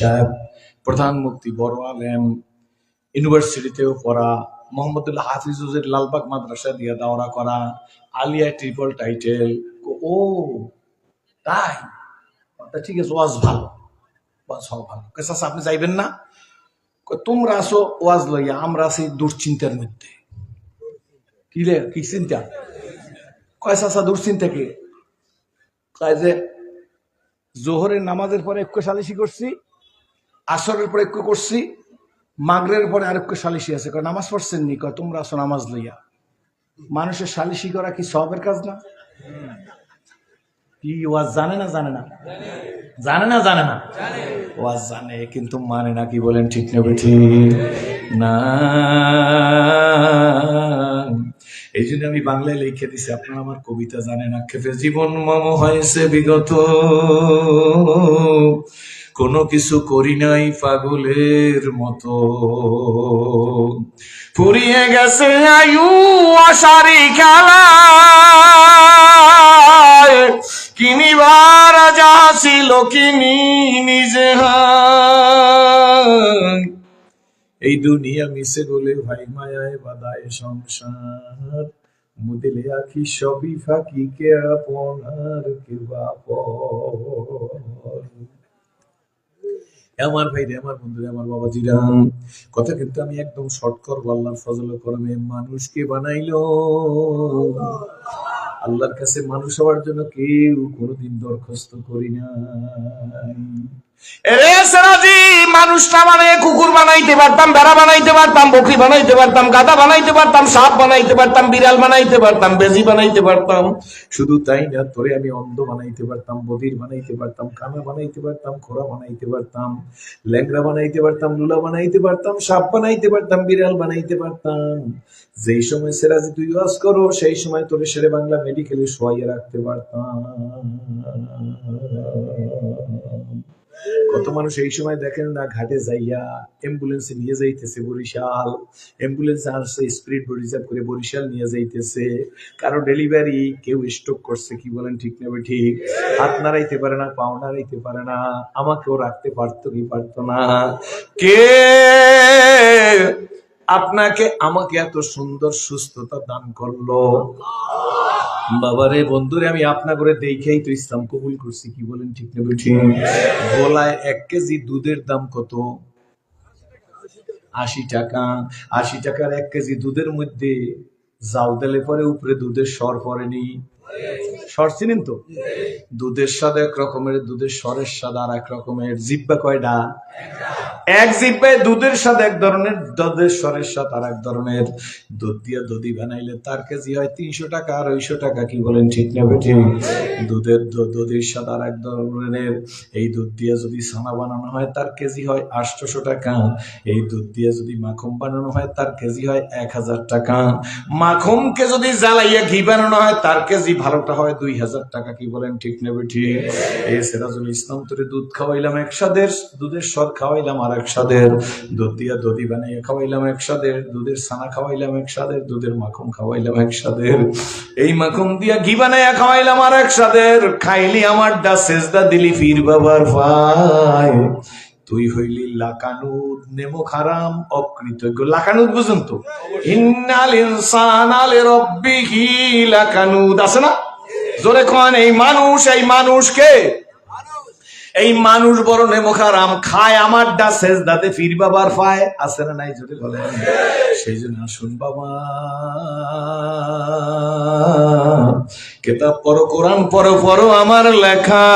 সাহেব, প্রধান মুক্তি বড় আলেম, ইউনিভার্সিটিতেও পড়া মোহাম্মদুল্লাহ হাফিজুজের লালবাগ মাদ্রাসা দিয়ে দাওরা করা, আলিয়া ট্রিপল টাইটেল ও, তাই? ঠিক আছে, ওয়াজ ভালো। ওয়াজ হওয়া ভালো। কেসা আপনি যাইবেন না? তোমরা আসো, ওয়াজ লইয়া, আমরা আছি দুশ্চিন্তার মধ্যে। কি কি চিন্তা? কয় চাষা দুশ্চিন্তা কি? কয় যে, জোহরের নামাজের পরে একটু সালিশি করছি আসরের পরে একটু করছি, মাগরের পরে একটু সালিশি আছে। নামাজ পড়ছেন নি? কয়, তোমরা আসো নামাজ লইয়া। মানুষের সালিশি করা কি সবের কাজ না? কি জানে না জানে না? জানে না জানে না? জানে, কিন্তু মানে না কি বলেন ঠিক নেবে ঠিক না। এই জন্য আমি বাংলায় লিখে দিছি, আপনারা আমার কবিতা জানেন আক্ষেপে জীবন মম হয়েছে বিগত, কোনো কিছু করি নাই পাগলের মতো। ফুরিয়ে গেছে আয়ু আশারি খেলা। কিনিবার যা ছিল কিনি নিজে এই দুনিয়া মিশে বলে ভাই মায়ায় বাদায় সংসার। মুদিলে আখি সবই ফাঁকি কে আপনার কে বাপর আমার ভাই রে আমার আমার বাবা জিরাম কথা কিন্তু আমি একদম শর্ট করব আল্লাহর ফজল করমে মানুষকে বানাইলো। আল্লাহর কাছে মানুষ হওয়ার জন্য কেউ কোনোদিন দরখাস্ত করি নাই। এরে মানে বানাইতে পারতাম আমি অন্ধ বানাইতে পারতাম বানাইতে পারতাম কানা বানাইতে পারতাম বানাইতে পারতাম বানাইতে পারতাম লুলা বানাইতে পারতাম সাপ বানাইতে পারতাম বিড়াল বানাইতে পারতাম যেই সময় সেরাজি তুই ওয়াজ করো সেই সময় তোরে সেরে বাংলা মেডিকেলে শোয়াইয়ে রাখতে পারতাম কত মানুষ এই সময় দেখেন না, ঘাটে যাইয়া অ্যাম্বুলেন্সে নিয়ে যাইতেছে বরিশাল। অ্যাম্বুলেন্সে আসছে স্পিরিট রিজার্ভ করে বরিশাল নিয়ে যাইতেছে। কারও ডেলিভারি কেউ স্ট্রোক করছে, কি বলেন, ঠিক নেবে ঠিক। হাত নাড়াইতে পারে না, পাও নাড়াইতে পারে না, আমাকেও রাখতে পারতো কি পারতো না। কে আপনাকে আমাকে এত সুন্দর সুস্থতা দান করল? বাবারে বন্ধুরে আমি আপনা করে দেখেই তো ইসলাম কবুল করছি। কি বলেন ঠিক না বলছি গোলায় এক কেজি দুধের দাম কত? আশি টাকা। আশি টাকার এক কেজি দুধের মধ্যে জাল দিলে পরে উপরে দুধের সর পড়েনি স্বর চিনেন তো? দুধের স্বাদ এক রকমের দুধের স্বরের স্বাদ আর এক রকমের। জিব্বা কয়টা? এক জিব্বায় দুধের স্বাদ এক ধরনের দুধের স্বরের স্বাদ আর এক ধরনের। দুধ দিয়ে দধি বানাইলে তার কেজি হয় তিনশো টাকা আর ওইশো টাকা কি বলেন ঠিক না বেঠি দুধের দধির স্বাদ আর এক ধরনের। এই দুধ দিয়ে যদি ছানা বানানো হয় তার কেজি হয় আটশোশো টাকা। এই দুধ দিয়ে যদি মাখন বানানো হয় তার কেজি হয় এক হাজার টাকা। মাখনকে যদি জ্বালাইয়া ঘি বানানো হয় তার কেজি ভালোটা হয় দুই হাজার টাকা কি বলেন ঠিক নেবে ঠিক। এই সিরাজুল ইসলাম তোরে দুধ খাওয়াইলাম একসাদের দুধের স্বর খাওয়াইলাম আর একসাদের। দুধ দিয়া দধি বানাইয়া খাওয়াইলাম একসাদের দুধের ছানা খাওয়াইলাম একসাদের দুধের মাখন খাওয়াইলাম একসাদের। এই মাখন দিয়া ঘি বানাইয়া খাওয়াইলাম আর একসাদের। খাইলি আমার ডা সেজদা দিলি ফির বাবার ভাই। তুই হইলি লাকানুদ নেমো খারাম অকৃতজ্ঞ। লাকানুদ বুঝুন তো? ইন্নাল ইনসান আলে রব্বিহি লাকানুদ। আছে না? জোরে কন, এই মানুষ, এই মানুষকে এই মানুষ বড় নেমো খারাম খায় আমার ডা শেষ দাতে ফির বাবার পায় আছে না নাই যদি বলেন সেই জন্য আসুন বাবা। কেতাব পড়ো, কোরআন পড়ো পড়ো আমার লেখা।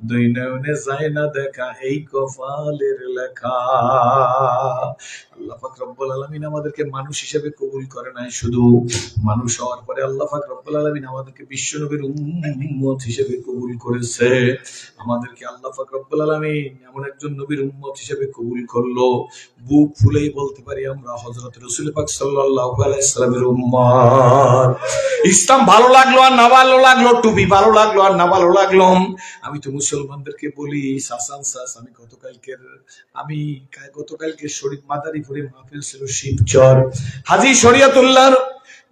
দুই নয়নে যায় না দেখা, এই কপালের লেখা। আল্লাহ পাক রব্বুল আলামিন আমাদেরকে মানুষ হিসেবে কবুল করে নাই, শুধু মানুষ হওয়ার পরে আল্লাহ পাক রব্বুল আমাদেরকে বিশ্ব নবীর উম্মত হিসেবে কবুল করেছে। আমাদেরকে আল্লাহ পাক রব্বুল এমন একজন নবীর উম্মত হিসেবে কবুল করল। বুক ফুলেই বলতে পারি আমরা হযরত রাসূল পাক সাল্লাল্লাহু আলাইহি সাল্লামের উম্মত। ইসলাম ভালো লাগল আর না ভালো লাগল? টুপি ভালো লাগল আর না ভালো লাগল? আমি তো মুসলমানদেরকে বলি, সাসান সাস, আমি গতকালকের, আমি গতকালকে শরীফ মাহফিল ছিল শিবচর। হাজি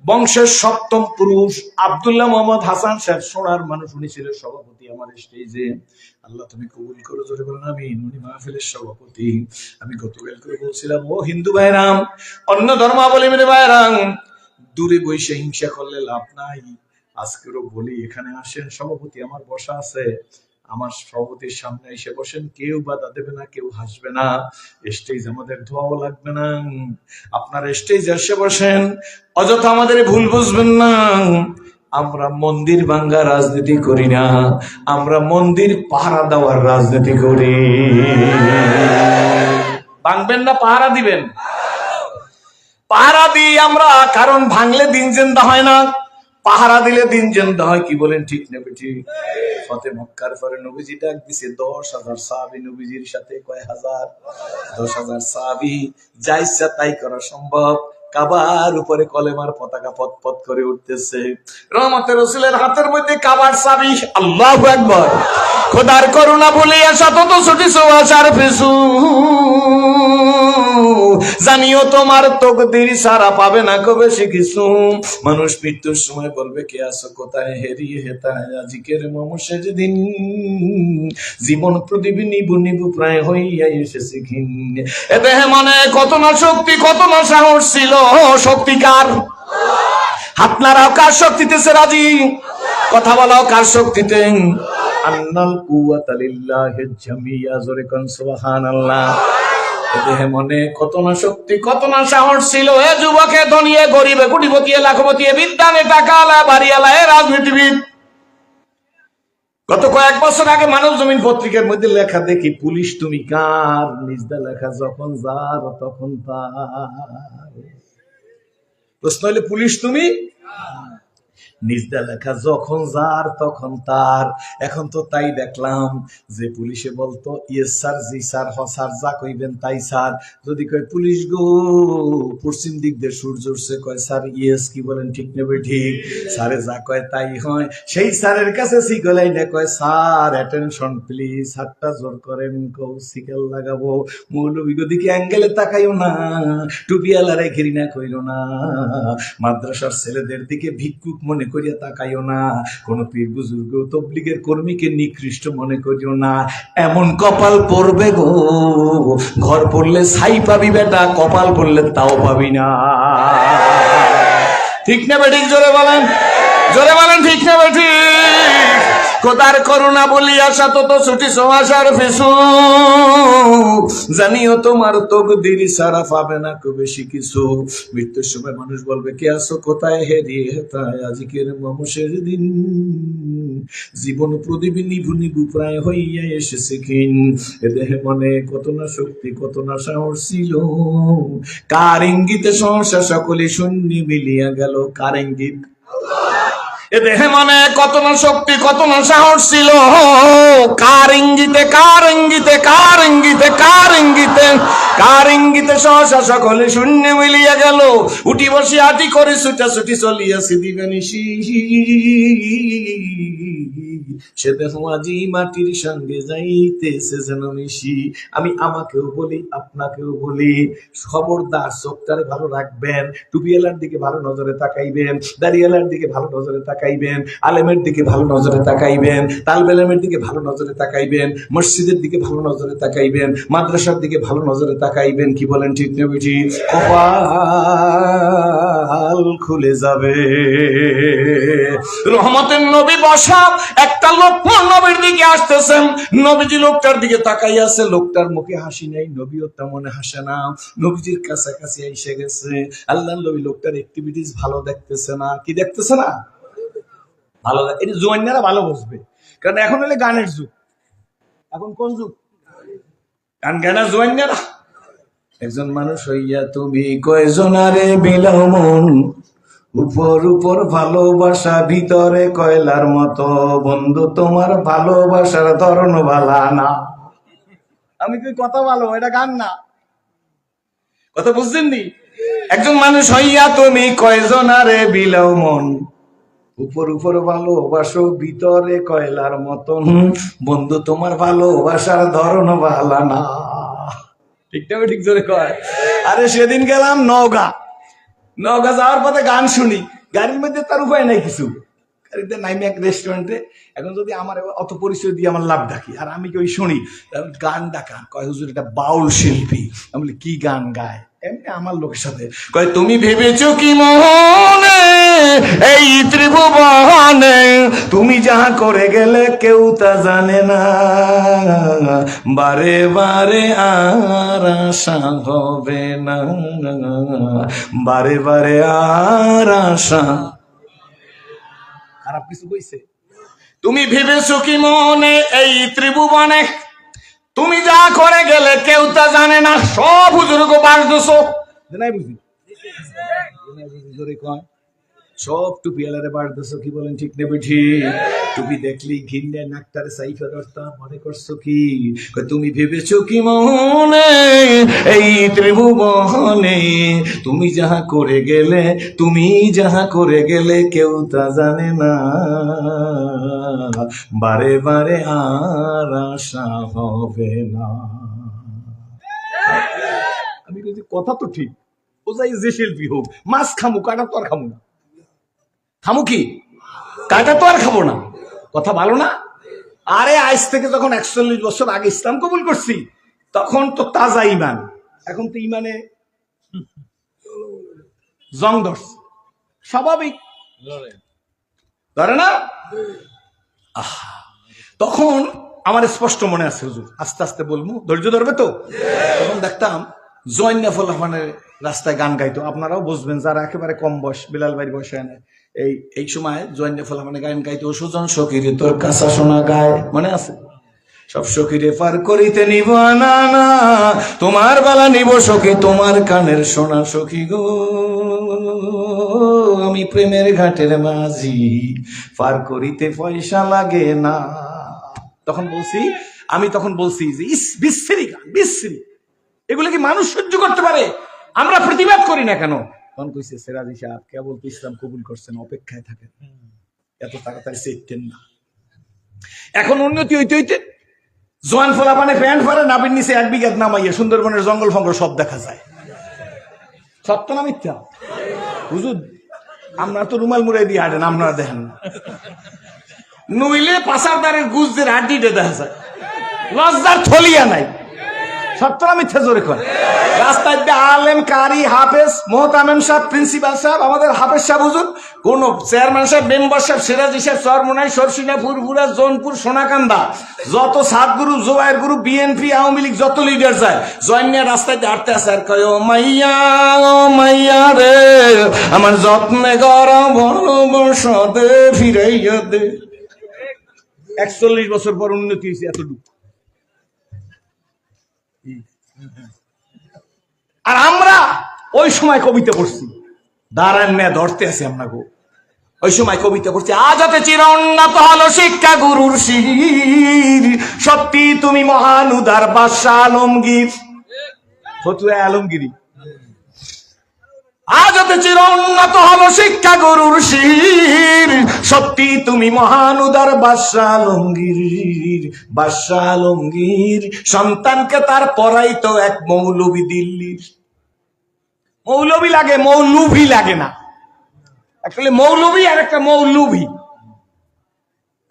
বংশের সপ্তম পুরুষ আব্দুল্লাহ মোহাম্মদ হাসান সাহেব সোনার মানুষ, উনি ছিলেন সভাপতি আমার স্টেজে। আল্লাহ তুমি কবুল করো, জোরে বলেন আমি উনি মাহফিলের সভাপতি। আমি বলছিলাম, ও হিন্দু ভাইরাম, অন্য ধর্মাবলম্বী ভাইরাম, দূরে বসে হিংসা করলে লাভ নাই। আজকেরও বলি, এখানে আসেন, সভাপতি আমার বসা আছে। আমার সভাপতির সামনে এসে বসেন, কেউ বাধা দেবে না, কেউ হাসবে না। স্টেজ আমাদের ধোয়াও লাগবে না। আপনার স্টেজ এসে বসেন, অযথা আমাদের ভুল বুঝবেন না। আমরা মন্দির ভাঙ্গা রাজনীতি করি না। আমরা মন্দির পাহারা দেওয়ার রাজনীতি করি। ভাঙবেন না, পাহারা দিবেন। পাহারা দিই আমরা, কারণ ভাঙলে দিন জেন্দা হয় না। পাহারা দিলে দিন জেন্দা হয়, কি বলেন ঠিক নেবে ঠিক ফতে মক্কার পরে নবীজি ডাক দিছে, দশ হাজার সাবি নবীজির সাথে কয় হাজার? দশ হাজার সাবি যা ইচ্ছা তাই করা সম্ভব। কাবার উপরে কলেমার পতাকা পথ পথ করে উঠতেছে। রহমতের রসুলের হাতের মধ্যে কাবার সাবি, আল্লাহ একবার খোদার করুণা বলিয়া শতত ছুটি সোয়াশার ফেসু। জানিও তোমার তকদির সারা পাবে না কবে কিছু। মানুষ মৃত্যুর সময় বলবে, কে আসো কোথায়? হেরিয়ে হেতায় আজিকের মমশেষ দিন জীবন প্রদীপ নিবু নিবু প্রায় হইয়া এসেছে এ দেহে মনে কত না শক্তি, কত না সাহস ছিল। শক্তিকার নাড়াও, কার শক্তিতে সে রাজি? কথা বলাও, কার শক্তিতে? আন্নাল কুওয়াতা লিল্লাহি জামিয়া। জোরে মনে কত না শক্তি, কত না সাহস ছিল। এ যুবকে, ধনিয়ে, গরিবে, কুটিপতি, লাখপতি বিদ্যানে টাকালা বাড়িয়ালা এ রাজনীতিবিদ। গত কয়েক বছর আগে মানব জমিন পত্রিকার মধ্যে লেখা দেখি, পুলিশ তুমি কার? নিজদা লেখা, যখন যার, তখন তার। প্রশ্ন হলে পুলিশ তুমি? নিজদা লেখা যখন যার, তখন তার। এখন তো তাই দেখলাম যে পুলিশে বলতো ইয়েস স্যার, জি স্যার, হ স্যার, যা কইবেন তাই স্যার। যদি কয়, পুলিশ গো, পশ্চিম দিক দিয়ে সূর্য উঠছে। কয়, স্যার, ইয়েস, কি বলেন, ঠিক নেবে ঠিক। স্যারে যা কয়, তাই হয়। সেই স্যারের কাছে সিগলাই না কয়, স্যার অ্যাটেনশন প্লিজ হাতটা জোর করেন কৌ সিকেল লাগাবো মৌলবী দিকে অ্যাঙ্গেলে তাকাইও না টুপিয়ালারে ঘিরিনা কইল না। মাদ্রাসার ছেলেদের দিকে ভিক্ষুক মনে করিয়া তাকাইও না, কোনো পীর বুজুর্গ তবলিগের কর্মীকে নিকৃষ্ট মনে করিও না। এমন কপাল পড়বে গো, ঘর পড়লে ছাই পাবি বেটা, কপাল পড়লে তাও পাবি না। ঠিক না বেঠিক জোরে বলেন জোরে বলেন, ঠিক না বেঠিক খোদার করুণা বলিয়া শতত ছুটি সোয়াশার ফেসু জানিও তোমার তকদির সারা পাবে না খুব বেশি কিছু। মৃত্যুর সময় মানুষ বলবে, কে আসো কোথায়? হেরিয়ে হেতায় আজকের মমসের দিন। জীবন প্রদীপ নিভু নিভু প্রায় হইয়া এসেছে কিন এ দেহে মনে কত না শক্তি, কত না সাহস ছিল। কার ইঙ্গিতে সহসা সকলে শূন্য মিলিয়া গেল? কার ইঙ্গিত? এ দেহে মনে কত না শক্তি, কত না সাহস ছিল। কার ইঙ্গিতে কার ইঙ্গিতে কার ইঙ্গিতে কার ইঙ্গিতে? কার ইঙ্গিতে সহসা সকলে শূন্য মিলিয়া গেল। উঠি বসে আটি করে ছুটা ছুটি চলিয়াছি দিবানিসি সে দেখো আজি মাটির সঙ্গে যাইতেছে যেন মিশি। আমি আমাকেও বলি, আপনাকেও বলি। খবরদার চোখটারে ভালো রাখবেন টুপিওয়ালার দিকে ভালো নজরে তাকাইবেন দাড়িওয়ালার দিকে ভালো নজরে তাকাইবেন, আলেমের দিকে ভালো নজরে তাকাইবেন, তালবেলেমের দিকে ভালো নজরে তাকাইবেন, মসজিদের দিকে ভালো নজরে তাকাইবেন, মাদ্রাসার দিকে ভালো নজরে তাকাইবেন, কি বলেন ঠিক না বেঠি কপাল খুলে যাবে। রহমতের নবী বসা, একটা লোক নবীর দিকে আসতেছেন নবীজি লোকটার দিকে তাকাই আছে লোকটার মুখে হাসি নেই, নবীও তেমন হাসে না। নবীজির কাছাকাছি এসে গেছে। আল্লাহ নবী লোকটার অ্যাক্টিভিটিস ভালো দেখতেছে না। কি দেখতেছে না? ভালো এটা জোয়ান্যারা ভালো বসবে কারণ এখন হলে গানের যুগ। এখন কোন যুগ? গান গানা জোয়ান্যারা একজন মানুষ হইয়া তুমি কয়জনারে বিলাও মন? উপর উপর ভালোবাসা ভিতরে কয়লার মতো। বন্ধু তোমার ভালোবাসার ধরন ভালা না। আমি কি কথা ভালো এটা গান না। কথা বুঝছেন নি একজন মানুষ হইয়া তুমি কয়জনারে বিলাও মন? উপর উপর ভালোবাসো ভিতরে কয়লার মতন। বন্ধু তোমার ভালোবাসার ধরন ভালা না। ঠিকঠাক ঠিক জোরে কয়। আরে সেদিন গেলাম নওগা। নওগা যাওয়ার পথে গান শুনি। গাড়ির মধ্যে তার উপায় নাই কিছু। গাড়িতে নাইমে এক রেস্টুরেন্টে এখন যদি আমার অত পরিচয় দিয়ে আমার লাভ ডাকি, আর আমি কি ওই শুনি? গান ডাকা কয়, হুজুর, এটা বাউল শিল্পী। আমি বলি, কি গান গায়? এমনি আমার লোকের সাথে। কয় তুমি ভেবেছো কি মনে এই ত্রিভুবনে তুমি যাহা করে গেলে কেউ তা জানে না। বারে বারে আর আশা হবে না। বারে বারে আর আশা খারাপ কিছু বইছে তুমি ভেবেছো কি মনে এই ত্রিভুবনে তুমি যা করে গেলে কেউ তা জানে না সব হুজুরকে বাস দোষ জোরে কয়। সব টুপি আলারে দোষো কি বলেন ঠিক নেবে ঠিক টুপি দেখলি ঘিন্ডে নাকটারে সাইফার অর্থা, মনে করছ কি? তুমি ভেবেছো কি মনে? এই ত্রিভুবনে তুমি যাহা করে গেলে, তুমি যাহা করে গেলে কেউ তা জানে না। বারে বারে আর আশা হবে না। আমি কথা তো ঠিক। ও যাই যে শিল্পী হোক, মাছ খামু কাটা তো আর খামু না। খামু কি? কাটা তো আর খাব না। কথা ভালো না? আরে, আজ থেকে যখন একচল্লিশ বছর আগে ইসলাম কবুল করছি, তখন তো তাজা ইমান এখন তো ইমানে জং ধরছে। স্বাভাবিক। ধরে না? তখন আমার স্পষ্ট মনে আছে, হুজুর, আস্তে আস্তে বলব। ধৈর্য ধরবে তো? তখন দেখতাম জয়ন্যা ফলাফানের রাস্তায় গান গাইতো। আপনারাও বুঝবেন, যারা একেবারে কম বয়স, বিলাল ভাইয়ের বয়সে এনে এই এই সময় জয়েন্টে ফলা মানে গান গাইতো সুজন সকিরে তোর কাঁচা শোনা গায়। মনে আছে? সব সখীরে পার করিতে নিব না না। তোমার বালা নিব সখী, তোমার কানের সোনা সখী গো। আমি প্রেমের ঘাটের মাঝি, পার করিতে পয়সা লাগে না। তখন বলছি, আমি তখন বলছি যে, ইস, বিশ্রী গান, বিশ্রী। এগুলো কি মানুষ সহ্য করতে পারে? আমরা প্রতিবাদ করি না কেন? তখন কইছে, সেরাজি সাহেব, কেবল তো ইসলাম কবুল করছেন, অপেক্ষায় থাকেন। এত তাড়াতাড়ি চেতেন না। এখন উন্নতি হইতে হইতে জোয়ান ফোলা পানে প্যান্ট পরে নাবির নিচে এক বিঘাত নামাইয়া সুন্দরবনের জঙ্গল ফঙ্গল সব দেখা যায়। সত্য না মিথ্যা। হুজুর, আমরা তো রুমাল মুড়ে দিয়ে হাঁটেন, আপনারা দেখেন না। নইলে পাশারদারের গুজদের হাড্ডিটা দেখা যায়। লজ্জার থলিয়া নাই। না মিথ্যা জোরে কর রাস্তায় আলেম, কারি, হাফেজ, মোহতামেম সাহেব, প্রিন্সিপাল সাহেব, আমাদের হাফেজ সাহেব হুজুর, কোন চেয়ারম্যান সাহেব, মেম্বার সাহেব, সিরাজি সাহেব, চরমোনাই, সরসিনা, ফুরফুরা, জোনপুর, সোনাকান্দা, যত সাতগুরু জোয়ার গুরু, বিএনপি, আওয়ামী লীগ, যত লিডার যায় জয়নিয়া রাস্তায় হাঁটতে আসে, আর কয়, ও মাইয়া ও মাইয়া রে, আমার যত্নে গরম ভালোবাসা দে ফিরাইয়া দে। একচল্লিশ বছর পর উন্নতি হয়েছে এতটুকু। আর আমরা ওই সময় কবিতা পড়ছি। দাঁড়ান মেয়ে ধরতে আছি আমরা ওই সময় কবিতা পড়ছি, আজ হতে চির উন্নত হলো শিক্ষা গুরুর শির, সত্যি তুমি মহান উদার বাদশাহ আলমগীর। ফতুয়া আলমগিরি আজ হতে চির উন্নত হলো শিক্ষা গুরুর শির। সত্যি তুমি মহান উদার বাদশাহ আলমগীর সন্তানকে তার পড়াইতো এক মৌলবী দিল্লির। মৌলবী লাগে, মৌলুভি লাগে না। আসলে মৌলবী আর একটা মৌলুভি।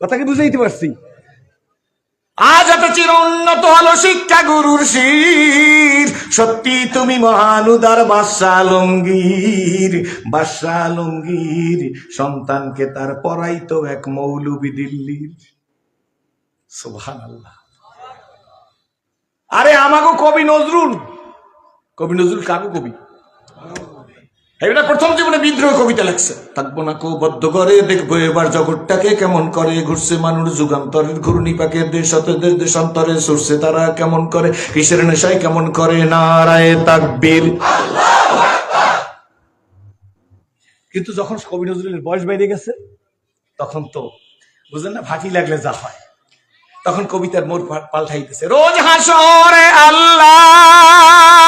কথা কি বুঝাইতে পারছি? আজ এত চির উন্নত হলো শিক্ষা গুরুর শির। সত্যি তুমি মহান উদার বাদশাহ আলমগীর বাদশাহ সন্তানকে তার পড়াইতো এক মৌলবী দিল্লির। সুবহান আল্লাহ আরে আমাগো কবি নজরুল। কবি নজরুল কাকু কবি? এটা প্রথম জীবনে বিদ্রোহ কবিতা লেখছে। থাকব না কো বদ্ধ করে দেখব এবার জগৎটাকে কেমন করে। ঘুরছে মানুষ যুগান্তরের ঘূর্ণি পাকে দেশ দেশ দেশান্তরে সরছে তারা কেমন করে। কিসের নেশায় কেমন করে? নারায় তাকবীর। কিন্তু যখন কবি নজরুলের বয়স বেড়ে গেছে তখন তো বুঝলেন না ফাঁকি লাগলে যা হয়। তখন কবিতার মোর পাল্টাইতেছে, রোজ হাসরে আল্লাহ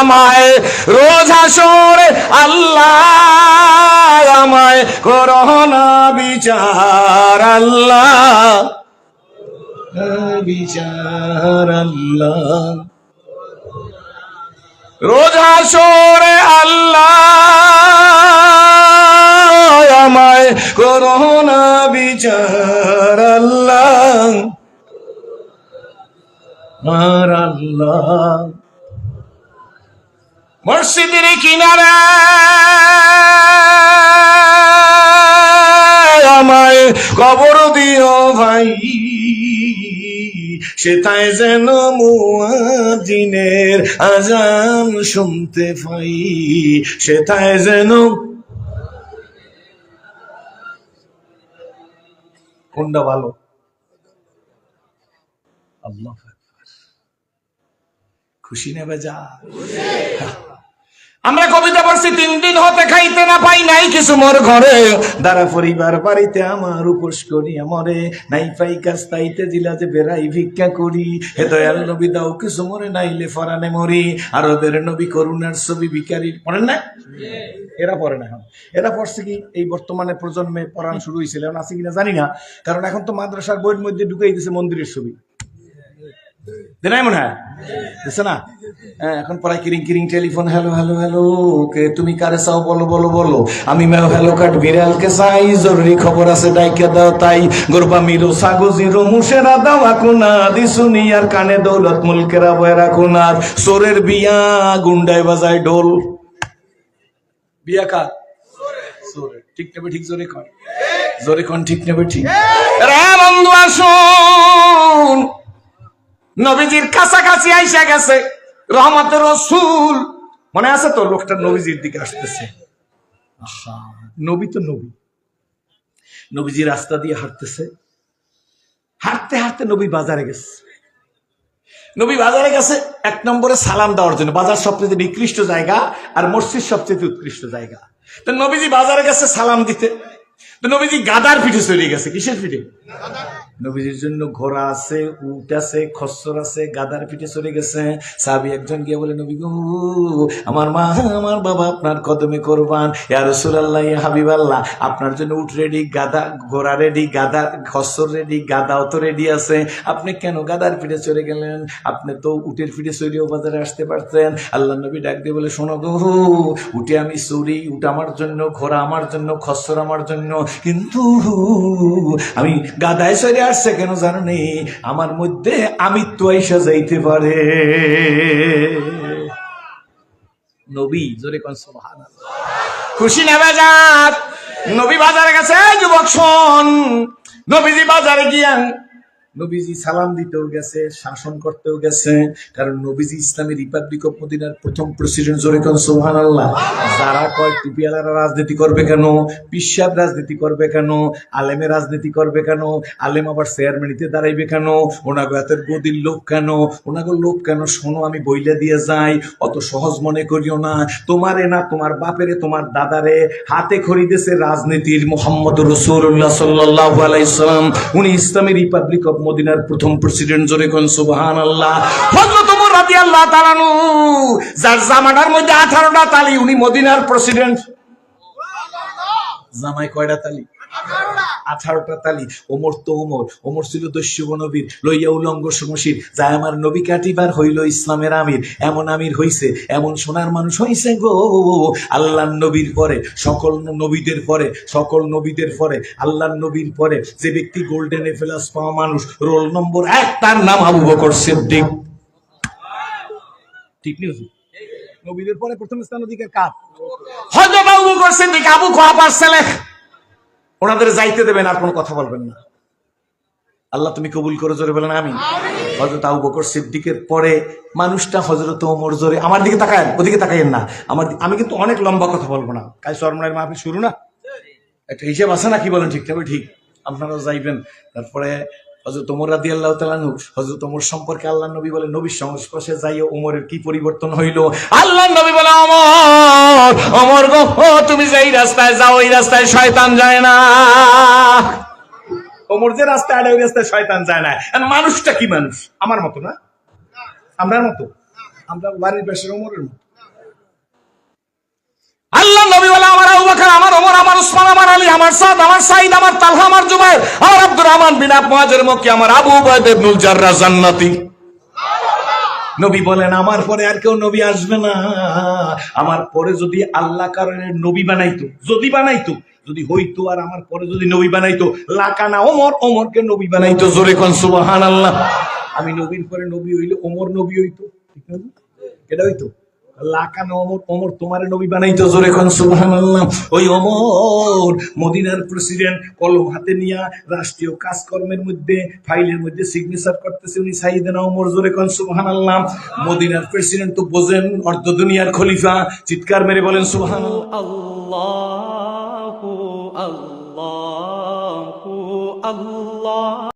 আমায়, রোজ হাসরে আল্লাহ আমায় করোনা বিচার আল্লাহ বিচার আল্লাহ। রোজা সরে আল্লাহ আমায় করোনা বিচার, আল্লাহ। মসজিদের কিনারে আমায় কবর দিও ভাই। সেটাই যেন মুয়াজিনের আজান শুনতে পাই। সেটাই যেন কোনটা ভালো আল্লাহ আকবার। খুশি নেবে যা আমরা কবিতা পড়ছি, তিন দিন হতে খাইতে না পাই নাই কিছু মোর ঘরে। দ্বারা পরিবার বাড়িতে আমার উপোস করি আমরে নাই পাই কাজ তাইতে যে বেড়াই ভিক্ষা করি। হে দয়াল নবী, দাও কিছু মরে নাইলে ফরানে মরি। আর ওদের নবী করুণার ছবি ভিকারি পড়েন না? এরা পড়ে না এখন। এরা পড়ছে কি এই বর্তমানে প্রজন্মে পড়ান শুরু হয়েছিল এখন আছে কিনা জানি না। কারণ এখন তো মাদ্রাসার বইয়ের মধ্যে ঢুকাই দিছে মন্দিরের ছবি। দেনাই মনে হয়? দিছে না? এখন পড়াই কিরিং কিরিং টেলিফোন হ্যালো হ্যালো হ্যালো কে তুমি কারে চাও? বলো বলো বলো। আমি ম্যাও হ্যালো কাট বিড়ালকে চাই, জরুরি খবর আছে, ডাইকে দাও তাই। গোরবা মিরো সাগজিরো মুশেরা দাও আকুনা দিসুনি আর কানে দৌলত, মুলকেরা বয়রা কুনার। সোরের বিয়া, গুন্ডায় বাজায় ডোল বিয়া কার? ঠিক নেবে, ঠিক জোরে কন। জোরে কন, ঠিক নেবে, ঠিক। রে বন্ধু, আসুন। নবীজির কাছাকাছি আইসা গেছে। রহমতের রসুল। মনে আছে তো লোকটা নবীজির দিকে আসতেছে? নবী তো নবী। নবীজি রাস্তা দিয়ে হাঁটতেছে। হাঁটতে হাঁটতে নবী বাজারে গেছে। নবী বাজারে গেছে, এক নম্বরে সালাম দেওয়ার জন্য। বাজার সবচেয়ে নিকৃষ্ট জায়গা আর মসজিদ সবচেয়ে উৎকৃষ্ট জায়গা। তো নবীজি বাজারে গেছে সালাম দিতে। তো নবীজি গাদার পিঠে চলে গেছে। কিসের পিঠে? নবীজির জন্য ঘোড়া আছে, উট আছে, খচ্চর আছে, গাদার পিঠে চলে গেছে। সাবি একজন গিয়ে বলে, নবী গো, আমার মা, আমার বাবা আপনার কদমে করবান। ইয়া রাসূলুল্লাহ হাবিব আল্লাহ আপনার জন্য উট রেডি গাদা, ঘোড়া রেডি গাদা, খচ্চর রেডি গাদাও তো রেডি আছে। আপনি কেন গাদার পিঠে চলে গেলেন? আপনি তো উটের পিঠে চড়িয়েও বাজারে আসতে পারতেন। আল্লাহ নবী ডাক দিয়ে বলে, শোনো গো উঠে আমি চড়ি, উট আমার জন্য, ঘোড়া আমার জন্য খসর আমার জন্য। কিন্তু আমি গাদায় চড়ে আসছে কেন জানো নি আমার মধ্যে আমি তো আইসা যাইতে পারে। নবী জোরে কোন সোহান খুশি নেবে বাজার? নবী বাজারে গেছে, যুবক শোন। নবীজি বাজারে গিয়া নবীজি সালাম দিতেও গেছে, শাসন করতেও গেছে, কারণ নবীজি ইসলামী রিপাবলিক অফ মদিনার প্রথম প্রেসিডেন্ট জোরে কোন সুবহান আল্লাহ যারা কয় টুপিয়ালারা রাজনীতি করবে কেন পিসাব রাজনীতি করবে কেন, আলেমে রাজনীতি করবে কেন, আলেম আবার চেয়ারম্যানিতে দাঁড়াইবে কেন, ওনাগো এত গদির লোক কেন, ওনাগো লোক কেন, শোনো আমি বইলা দিয়ে যাই, অত সহজ মনে করিও না, তোমারে না, তোমার বাপেরে, তোমার দাদারে হাতে খরিদেছে রাজনীতির মোহাম্মদ রসুল্লাহ সাল্লাহ আলাইসালাম উনি ইসলামী রিপাবলিক অফ মদিনার প্রথম প্রেসিডেন্ট জোরে কোন সুবহান আল্লাহ হজরত ওমর রাদিয়াল্লাহু তাআলা নু যার জামানার মধ্যে 18টা তালি, উনি মদিনার প্রেসিডেন্ট জামাই কয়টা তালি? আঠারোটা তালি। ওমর তো ওমর ওমর ছিল দস্যু নবীর, লইয়া উলঙ্গ সমসির যা আমার নবী কাটিবার হইল ইসলামের আমির। এমন আমির হইছে, এমন সোনার মানুষ হইছে গো। আল্লাহ নবীর পরে, সকল নবীদের পরে, সকল নবীদের পরে আল্লাহ নবীর পরে যে ব্যক্তি গোল্ডেন এফেলাস পাওয়া মানুষ, রোল নম্বর এক, তার নাম আবু বকর সিদ্দিক। ঠিক নিউজ নবীদের পরে প্রথম স্থান অধিকার কার? হযরত আবু বকর সিদ্দিক, আবু কুহাফার ছেলে। ওনাদের যাইতে দেবেন আর কোনো কথা বলবেন না। আল্লাহ তুমি কবুল করে জোরে বলেন আমি হজরত আবু বকর সিদ্দিকের পরে মানুষটা হজরত ওমর জোরে আমার দিকে তাকায় ওদিকে তাকাইয়েন না। আমার আমি কিন্তু অনেক লম্বা কথা বলব না। কাজ সরমনের মাহফিল শুরু না? একটা হিসেব আছে না কি বলেন ঠিকঠাক ঠিক। আপনারাও যাইবেন। তারপরে হজরত ওমর রাদি আল্লাহ তালানু হজরত ওমর সম্পর্কে আল্লাহ নবী বলে নবীর সংস্পর্শে যাইও, ওমরের কি পরিবর্তন হইল? আল্লাহ নবী বলে অমর অমর গো তুমি যে রাস্তায় যাও, এই রাস্তায় শয়তান যায় না। ওমর যে রাস্তায় আড়ে ওই রাস্তায় শয়তান যায় না। মানুষটা কি মানুষ? আমার মতো না? আমরার মতো? আমরা বাড়ির বেশের ওমরের মতো। আল্লাহ নবী বলে আমার আমার ওমর, আমার উসমান, আমার আলী, আমার সাদ, আমার সাইদ আমার তালহা, আমার জুবাইর, আমার আব্দুর রহমান বিন মক্কি আমার আবু উবাইদা জাররা জান্নাতি। নবী বলেন, আমার পরে আর কেউ নবী আসবে না। আমার পরে যদি আল্লাহ কারণে নবী বানাইতো, যদি বানাইতো, যদি হইতো আর আমার পরে যদি নবী বানাইতো, লাকানা ওমর, ওমরকে নবী বানাইতো, জোরে কোন সুবহান আল্লাহ আমি নবীর পরে নবী হইলে ওমর নবী হইতো, ঠিক এটা হইতো? লাকানো অমর অমর তোমার নবী বানাইতো জোরে কোন, সুবহানাল্লাহ। ওই অমর, মদিনার প্রেসিডেন্ট কলম হাতে নিয়া রাষ্ট্রীয় কাজকর্মের মধ্যে, ফাইলের মধ্যে সিগনেচার করতেছে উনি সাইদেনা অমর, জোরে কোন, সুবহানাল্লাহ। মদিনার প্রেসিডেন্ট তো বোঝেন, অর্ধ দুনিয়ার খলিফা। চিৎকার মেরে বলেন, সুবহানাল্লাহ। আল্লাহু আল্লাহু, আল্লাহ।